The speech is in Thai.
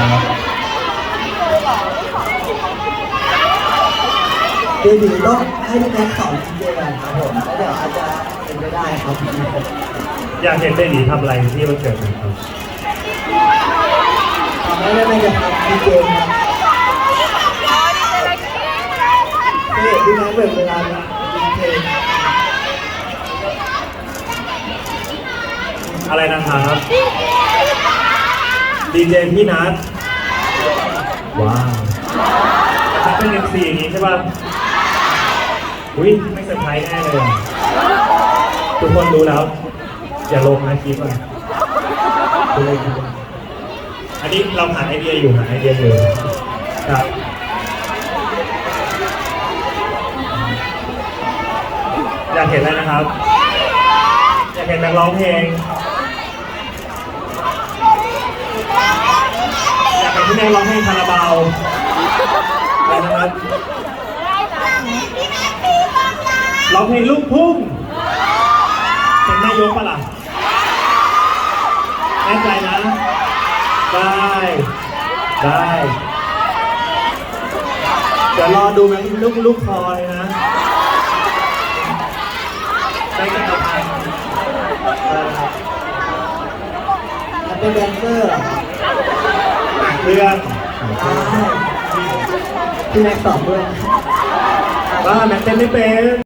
เดี๋ยวต้องให้พี่แท็กสอนทีเดียวก่นครับผมแล้วเดี๋ยวอาจจะเป็นไปได้ครับอยากเห็นเบบีทำอะไรที่มันเกิดขึ้นครับทำได้ไม่จะทำทีเดียวครับเด็กพี่แท็กเปิเวลาเพลงอะไรนะครับ ดีเจพี่นัทว้าวจะเป็นเอ็มซีอย่างนี้ใช่ป่ะอุ้ยไม่เซอร์ไพรส์แน่เลยอะทุกคนรู้แล้ว อย่าลงนะคลิปอะดูเลยดูเลยอันนี้เราหาไอเดียอยู่หาไอเดียอยู่ครับอยากเห็นอะไรนะครับ อยากเห็นนักร้องเพลง อยากเห็นพี่แม่ร้องเพลงคาราบาวอะไรนะครับร้องเพลงลูกทุ่งเป็นแม่ยกปะล่ะแน่ใจนะ ได้ ได้ เดี๋ยวรอดูนะลูกลูกคอเลยนะได้กันต่อไปได้ครับถ้าเป็นแดนเซอร์ หางเครื่องอ่าพี่แม็กซ์สอนด้วย ว่าแม็กเต้นไม่เป็น